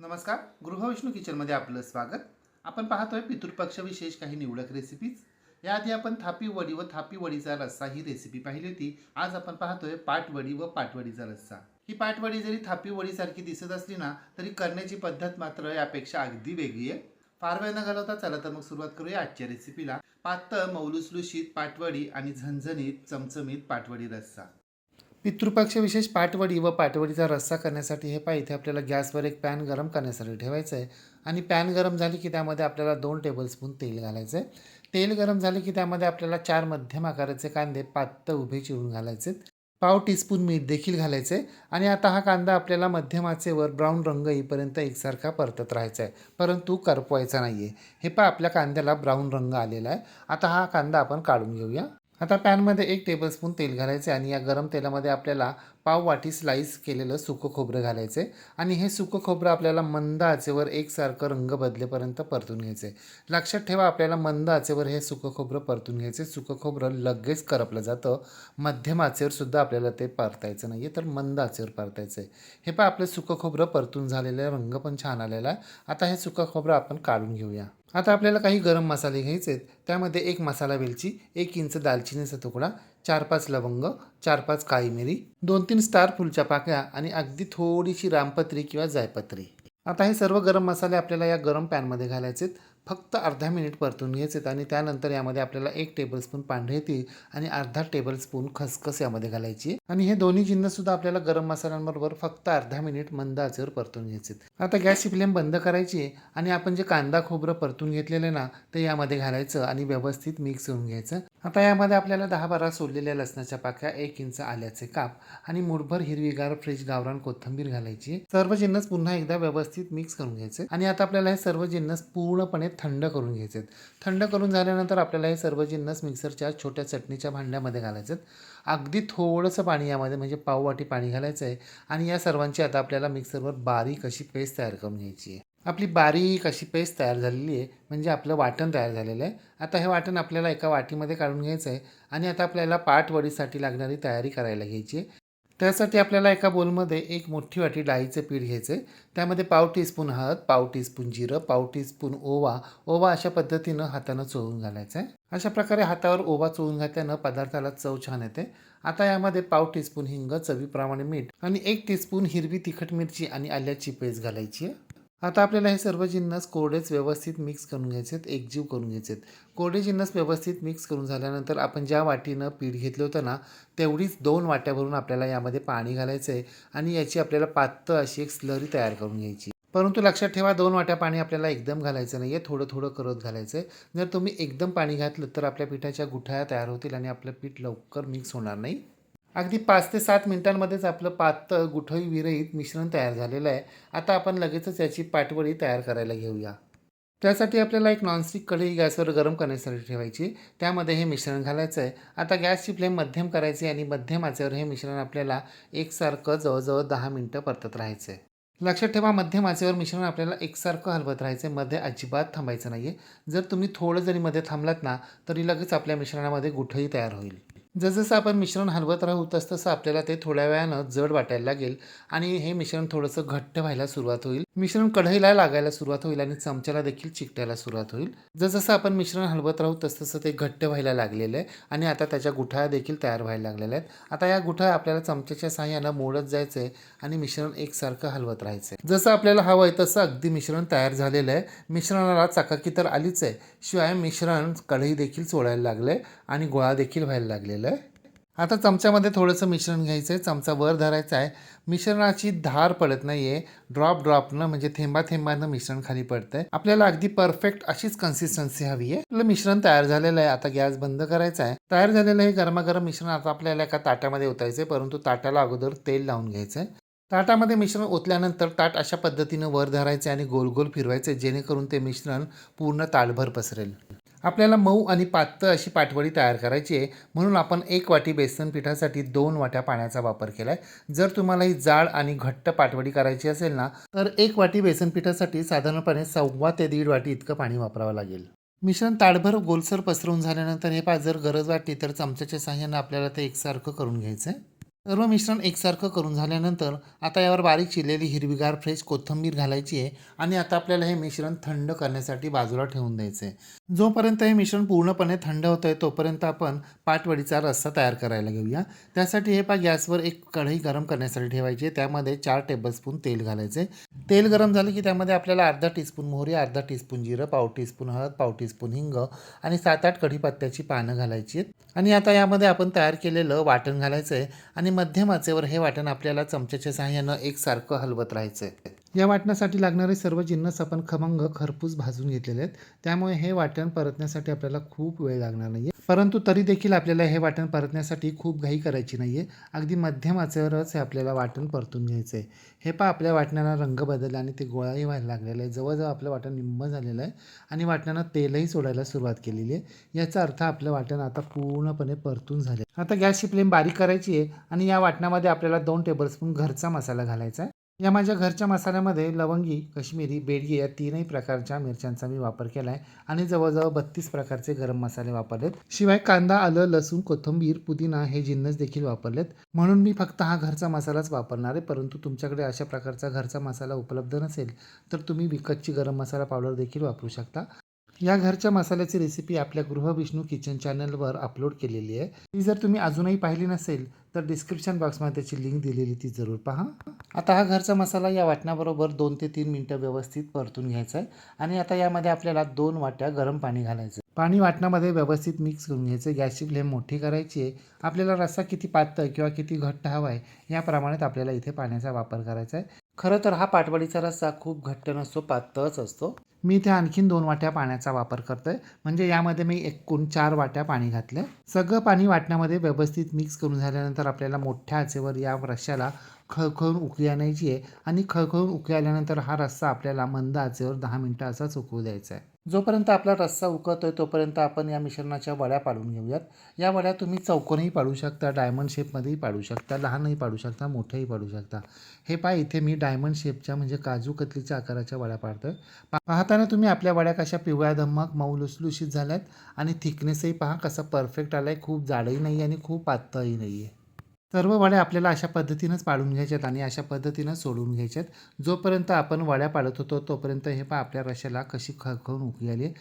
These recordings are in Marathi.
नमस्कार गृहविष्णू किचनमध्ये आपलं स्वागत. आपण पाहतोय पितृपक्ष विशेष काही निवडक रेसिपीज याआधी आपण थापी वडी व थापी वडीचा रस्सा ही रेसिपी पाहिली होती. आज आपण पाहतोय पाटवडी व पाटवडीचा रस्सा. ही पाटवडी जरी थापी वडीसारखी दिसत असली ना तरी करण्याची पद्धत मात्र यापेक्षा अगदी वेगळी आहे. फार वेळ न घालवता चला तर मग सुरुवात करूया आजच्या रेसिपीला पातळ मौलुसलुशीत पाटवडी आणि झणझणीत चमचमीत पाटवडी रस्सा. पितृपक्ष विशेष पाटवडी व पाटवडीचा रस्सा करण्यासाठी हे पाय इथे आपल्याला गॅसवर एक पॅन गरम करण्यासाठी ठेवायचं आहे आणि पॅन गरम झाली की त्यामध्ये आपल्याला दोन टेबलस्पून तेल घालायचं आहे तेल गरम झाले की त्यामध्ये आपल्याला चार मध्यम आकाराचे कांदे पात्त उभे चिरून घालायचे पाव टीस्पून मीठ देखील घालायचे आणि आता हा कांदा आपल्याला मध्यमाचेवर ब्राऊन रंग येईपर्यंत एकसारखा परतत राहायचा आहे परंतु करपवायचा नाही आहे हे पहा आपल्या कांद्याला ब्राऊन रंग आलेला आहे आता हा कांदा आपण काढून घेऊया. आता पॅनमध्ये एक टेबलस्पून तेल घालायचे आणि या गरम तेलामध्ये आपल्याला पाव वाटी स्लाईस केलेलं सुकं खोबरं घालायचे. आणि हे सुकं खोबरं आपल्याला मंद आचेवर एकसारखं रंग बदलेपर्यंत परतून घ्यायचे. लक्षात ठेवा आपल्याला मंद आचेवर हे सुकं खोबरं परतून घ्यायचे. सुकं खोबरं लगेच करपलं जातं. मध्यम आचेवर सुद्धा आपल्याला ते परतायचं नाही आहे तर मंद आचेवर परतायचं. आहे हे पण आपलं सुकं खोबरं परतून झालेलं आहे रंग पण छान आलेला आहे. आता हे सुकं खोबरं आपण काढून घेऊया. आता आपल्याला काही गरम मसाले घ्यायचे आहेत. त्यामध्ये एक मसाला वेलची एक इंच दालचिनीचा तुकडा चार पाच लवंग चार पाच काळी मिरी दोन तीन स्टार फुलच्या पाकळ्या आणि अगदी थोडीशी रामपत्री किंवा जायपत्री. आता हे सर्व गरम मसाले आपल्याला या गरम पॅनमध्ये घालायचे आहेत. फक्त अर्धा मिनिट परतून घ्यायचे आहेत आणि त्यानंतर यामध्ये आपल्याला एक टेबलस्पून पांढरे तीळ आणि अर्धा टेबलस्पून खसखस यामध्ये घालायची. आणि हे दोन्ही जिन्नसुद्धा आपल्याला गरम मसाल्यांबरोबर फक्त अर्धा मिनिट मंद आचेवर परतून घ्यायचे आहेत. आता गॅसची फ्लेम बंद करायची आणि आपण जे कांदा खोबरं परतून घेतलेलं ना ते यामध्ये घालायचं आणि व्यवस्थित मिक्स करून घ्यायचं. आता यामध्ये आपल्याला दहा बारा सोललेल्या लसणाच्या पाक्या एक इंच आल्याचे काप आणि मुठभर हिरवीगार फ्रेश गावरान कोथिंबीर घालायची. सर्व जिन्नस पुन्हा एकदा व्यवस्थित मिक्स करून घ्यायचे. आणि आता आपल्याला हे सर्व जिन्नस पूर्णपणे थंड करून घ्यायचे आहेत. थंड करून झाल्यानंतर आपल्याला हे सर्व जिन्नस मिक्सरच्या छोट्या चटणीच्या भांड्यामध्ये घालायचे आहेत. अगदी थोडंसं पाणी यामध्ये म्हणजे पाव वाटी पाणी घालायचं आहे आणि या सर्वांची आता आपल्याला मिक्सरवर बारीक अशी पेस्ट तयार करून घ्यायची आहे आपली बारीक अशी पेस्ट तयार झालेली आहे म्हणजे आपलं वाटण तयार झालेलं आहे आता हे वाटण आपल्याला एका वाटीमध्ये काढून घ्यायचं आहे आणि आता आपल्याला पाटवडीसाठी लागणारी तयारी करायला घ्यायची आहे त्यासाठी आपल्याला एका बोलमध्ये एक मोठी वाटी डाळीचं पीठ घ्यायचं. आहे त्यामध्ये पाव टीस्पून हळद पाव टीस्पून जिरं पाव टीस्पून ओवा ओवा अशा पद्धतीनं हातानं चोळून घालायचं. आहे अशा प्रकारे हातावर ओवा चोळून घातल्यानं पदार्थाला चव छान येते. आता यामध्ये पाव टीस्पून हिंग चवीप्रमाणे मीठ आणि एक टीस्पून हिरवी तिखट मिरची आणि आल्याची पेस्ट घालायची आहे. आता आपल्याला हे सर्व जिन्नस कोरडेच व्यवस्थित मिक्स करून घ्यायचे आहेत एकजीव करून घ्यायचे आहेत कोरडे जिन्नस व्यवस्थित मिक्स करून झाल्यानंतर आपण ज्या वाटीनं पीठ घेतलं होतं ना तेवढीच दोन वाट्या भरून आपल्याला यामध्ये पाणी घालायचं आहे आणि याची आपल्याला पातळ अशी एक स्लरी तयार करून घ्यायची. परंतु लक्षात ठेवा दोन वाट्या पाणी आपल्याला एकदम घालायचं नाही आहे थोडं थोडं करत घालायचं आहे जर तुम्ही एकदम पाणी घातलं तर आपल्या पिठाच्या गुठळ्या तयार होतील आणि आपलं पीठ लवकर मिक्स होणार नाही. अगदी पाच ते सात मिनिटांमध्येच आपलं पातळ गुठळी विरहित मिश्रण तयार झालेलं आहे. आता आपण लगेचच याची पाटवडी तयार करायला घेऊया. त्यासाठी आपल्याला एक नॉनस्टिक कढई गॅसवर गरम करण्यासाठी ठेवायची. त्यामध्ये हे मिश्रण घालायचं आहे. आता गॅसची फ्लेम मध्यम करायची आणि मध्यम आचेवर हे मिश्रण आपल्याला एकसारखं जवळजवळ दहा मिनटं परतत राहायचं आहे. लक्षात ठेवा मध्यम आचेवर मिश्रण आपल्याला एकसारखं हलवत राहायचं आहे. मध्ये अजिबात थांबायचं नाही आहे जर तुम्ही थोडं जरी मध्ये थांबलात ना तरी लगेच आपल्या मिश्रणामध्ये गुठळी तयार होईल. जसजसं आपण मिश्रण हलवत राहू तसतसं आपल्याला ते थोड्या वेळानं जड वाटायला लागेल आणि हे मिश्रण थोडंसं घट्ट व्हायला सुरुवात होईल. मिश्रण कढईला लागायला सुरुवात होईल आणि चमच्याला देखील चिकटायला सुरुवात होईल. जसजसं आपण मिश्रण हलवत राहू तसतसं ते घट्ट व्हायला लागलेलं आहे आणि आता त्याच्या गुठळ्या देखील तयार व्हायला लागलेल्या आहेत. आता या गुठळ्या आपल्याला चमच्याच्या साह्यानं मोडत जायचं आहे आणि मिश्रण एकसारखं हलवत राहायचं आहे जसं आपल्याला हवं आहे तसं अगदी मिश्रण तयार झालेलं आहे. मिश्रणाला चकाकी तर आलीच आहे. शिवाय मिश्रण कढई देखील चोळायला लागलं आहे आणि गोळा देखील व्हायला लागलेला आहे आता चमच्यामध्ये थोडंसं मिश्रण घ्यायचं आहे चमचा वर धरायचा आहे. मिश्रणाची धार पडत नाही आहे ड्रॉप ड्रॉपनं म्हणजे थेंबा थेंबानं मिश्रण खाली पडतंय. आपल्याला अगदी परफेक्ट अशीच कन्सिस्टन्सी हवी आहे. आपलं मिश्रण तयार झालेलं आहे. आता गॅस बंद करायचा आहे. तयार झालेलं हे गरमागरम मिश्रण आता आपल्याला एका ताटामध्ये ओतायचं आहे परंतु ताटाला अगोदर तेल लावून घ्यायचं आहे ताटामध्ये मिश्रण ओतल्यानंतर ताट अशा पद्धतीनं वर धरायचे आणि गोल गोल फिरवायचे जेणेकरून ते मिश्रण पूर्ण ताटभर पसरेल. आपल्याला मऊ आणि पातळ अशी पाटवडी तयार करायची आहे. म्हणून आपण एक वाटी बेसन पिठासाठी दोन वाट्या पाण्याचा वापर केला आहे जर तुम्हाला ही जाड आणि घट्ट पाटवडी करायची असेल ना तर एक वाटी बेसन पिठासाठी साधारणपणे सव्वा ते दीड वाटी इतकं पाणी वापरावं लागेल. मिश्रण ताडभर गोलसर पसरवून झाल्यानंतर हे पा जर गरज वाटली तर चमच्याच्या साह्यानं आपल्याला ते एकसारखं करून घ्यायचं आहे सर्व मिश्रण एकसारखं करून झाल्यानंतर आता यावर बारीक चिरलेली हिरवीगार फ्रेश कोथिंबीर घालायची आहे आणि आता आपल्याला हे मिश्रण थंड करण्यासाठी बाजूला ठेवून द्यायचं आहे जोपर्यंत हे मिश्रण पूर्णपणे थंड होतं आहे तोपर्यंत आपण पाटवडीचा रस्सा तयार करायला घेऊया. त्यासाठी हे पा गॅसवर एक कढई गरम करण्यासाठी ठेवायची आहे. त्यामध्ये चार टेबलस्पून तेल घालायचे तेल गरम झालं की त्यामध्ये आपल्याला अर्धा टीस्पून मोहरी अर्धा टीस्पून जिरं पाव टीस्पून हळद पाव टीस्पून हिंग आणि सात आठ कढीपत्त्याची पानं घालायची आहेत. आणि आता यामध्ये आपण तयार केलेलं वाटण घालायचं आहे आणि मध्यम आचेवर हे वाटण आपल्याला चमच्याच्या सहाय्यानं एकसारखं हलवत राहायचं आहे या वाटणासाठी लागणारे सर्व जिन्नस आपण खमंग खरपूस भाजून घेतलेले आहेत. त्यामुळे हे वाटण परतण्यासाठी आपल्याला खूप वेळ लागणार नाही आहे परंतु तरी देखील आपल्याला हे वाटण परतण्यासाठी खूप घाई करायची नाही आहे अगदी मध्यम आचेवरच हे आपल्याला वाटण परतून घ्यायचं आहे हे पहा आपल्या वाटण्याला रंग बदलला आणि ते गोळाही व्हायला लागलेलं आहे. जवळजवळ आपलं वाटण निम्म झालेलं आहे आणि वाटणानं तेलही सोडायला सुरुवात केलेली आहे. याचा अर्थ आपलं वाटण आता पूर्णपणे परतून झाले आता गॅसची फ्लेम बारीक करायची आहे आणि या वाटणामध्ये आपल्याला दोन टेबलस्पून घरचा मसाला घालायचा आहे. या माझ्या घरच्या मसाल्यामध्ये लवंगी काश्मीरी बेडगी या तीनही प्रकारच्या मिरच्यांचा मी वापर केला आहे आणि जवळजवळ बत्तीस प्रकारचे गरम मसाले वापरलेत. शिवाय कांदा आलं लसूण कोथिंबीर पुदिना हे जिन्नस देखील वापरलेत. म्हणून मी फक्त हा घरचा मसालाच वापरणार आहे परंतु तुमच्याकडे अशा प्रकारचा घरचा मसाला उपलब्ध नसेल तर तुम्ही विकतची गरम मसाला पावडर देखील वापरू शकता. या घरच्या मसाल्याची रेसिपी आपल्या गृहविष्णू किचन चॅनलवर अपलोड केलेली आहे. ती जर तुम्ही अजूनही पाहिली नसेल तर डिस्क्रिप्शन बॉक्समध्ये त्याची लिंक दिलेली ती जरूर पहा. आता हा घरचा मसाला या वाटणाबरोबर दोन ते तीन मिनटं व्यवस्थित परतून घ्यायचा आहे आणि आता यामध्ये आपल्याला दोन वाट्या गरम पाणी घालायचं पाणी वाटणामध्ये व्यवस्थित मिक्स करून घ्यायचं गॅसची फ्लेम मोठी करायची आहे. आपल्याला रस्सा किती पातळ किंवा किती घट्ट हवा आहे याप्रमाणेच आपल्याला इथे पाण्याचा वापर करायचा आहे. खरं तर हा पाटवडीचा रस्सा खूप घट्ट नसतो पातळच असतो. मी इथे आणखीन दोन वाट्या पाण्याचा वापर करतो आहे म्हणजे यामध्ये मी एकूण चार वाट्या पाणी घातलं सगळं पाणी वाटण्यामध्ये व्यवस्थित मिक्स करून झाल्यानंतर आपल्याला मोठ्या आचेवर या रश्श्याला खळखळून उकळी आणायची आहे. आणि खळखळून उकळी आल्यानंतर हा रस्सा आपल्याला मंद आचेवर दहा मिनटं असाच उकळू द्यायचा आहे. जोपर्यंत आपला रस्सा उकळतो आहे तोपर्यंत आपण या मिश्रणाच्या वड्या पाडून घेऊयात. या वड्या तुम्ही चौकोनही पाडू शकता डायमंड शेपमध्येही पाडू शकता लहानही पाडू शकता मोठ्याही पाडू शकता. हे पहा इथे मी डायमंड शेपच्या म्हणजे काजू कतलीच्या आकाराच्या वड्या पाडतो पा- पाहताना तुम्ही आपल्या वड्या कशा पिवळ्या धम्मक मऊ लुसलुशीत झाल्यात आणि थिकनेसही पहा कसा परफेक्ट आला आहे खूप जाडही नाही आणि खूप पातळही नाही आहे सर्व वड्या आपल्याला अशा पद्धतीनंच पाडून घ्यायच्यात आणि अशा पद्धतीनं सोडून घ्यायच्यात. जोपर्यंत आपण वड्या पाडत होतो तोपर्यंत हे पहा आपल्या रश्याला कशी खळखळून उकळी आली आहे.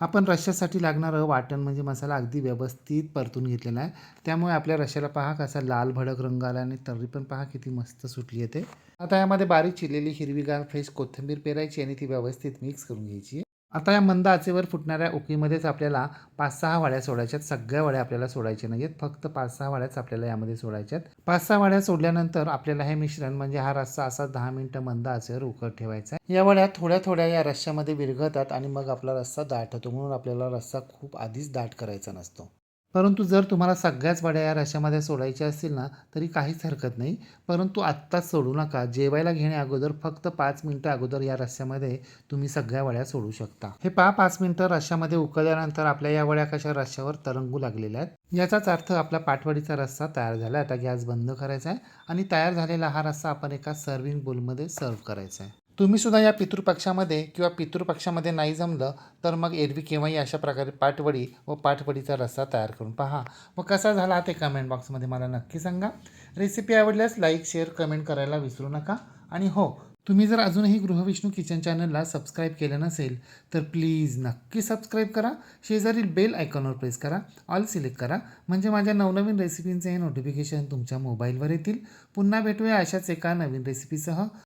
आपण रश्श्यासाठी लागणारं वाटण म्हणजे मसाला अगदी व्यवस्थित परतून घेतलेला आहे. त्यामुळे आपल्या रश्याला पहा कसा लाल भडक रंग आला आणि तर्री पण पहा किती मस्त सुटली आहे ते आता यामध्ये बारीक चिरलेली हिरवीगार फ्रेश कोथिंबीर पेरायची आणि ती व्यवस्थित मिक्स करून घ्यायची आता या मंद आचेवर फुटणाऱ्या उकीमध्येच आपल्याला पाच सहा वाड्या सोडायच्यात. सगळ्या वाड्या आपल्याला सोडायच्या नाहीत फक्त पाच सहा वाड्याच आपल्याला यामध्ये सोडायच्यात. पाच सहा वाड्या सोडल्यानंतर आपल्याला हे मिश्रण म्हणजे हा रस्सा असा दहा मिनिटं मंद आचेवर उकळत ठेवायचा आहे. या वड्या थोड्या थोड्या या रश्श्यामध्ये विरघळतात आणि मग आपला रस्सा दाट होतो. म्हणून आपल्याला रस्सा खूप आधीच दाट करायचा नसतो. परंतु जर तुम्हाला सगळ्याच वड्या या रशामध्ये सोडायच्या असतील ना तरी काहीच हरकत नाही. परंतु आत्ताच सोडू नका. जेवायला घेण्या अगोदर फक्त पाच मिनटं अगोदर या रश्श्यामध्ये तुम्ही सगळ्या वड्या सोडू शकता. हे पहा पाच मिनटं रश्श्यामध्ये उकळल्यानंतर आपल्या या वड्या कशा रश्श्यावर तरंगू लागलेल्या आहेत. याचाच अर्थ आपला पाटवडीचा रस्सा तयार झाला. आता गॅस बंद करायचा आहे आणि तयार झालेला हा रस्सा आपण एका सर्विंग बोलमध्ये सर्व करायचा आहे. तुम्ही सुद्धा या पितृपक्षामध्ये किंवा पितृपक्षामध्ये नाही जमलं तर मग एरवी केव्हाही अशा प्रकारे पाटवडी व पाटवडीचा रस्सा तयार करून पहा. व कसा झाला ते कमेंट बॉक्समध्ये मला नक्की सांगा. रेसिपी आवडल्यास लाईक शेअर कमेंट करायला विसरू नका. आणि हो तुम्ही जर अजूनही गृहविष्णू किचन चॅनलला सबस्क्राईब केलं नसेल तर प्लीज नक्की सबस्क्राईब करा. शेजारील बेल आयकॉनवर प्रेस करा. ऑल सिलेक्ट करा. म्हणजे माझ्या नवनवीन रेसिपींचे हे नोटिफिकेशन तुमच्या मोबाईलवर येतील. पुन्हा भेटूया अशाच एका नवीन रेसिपीसह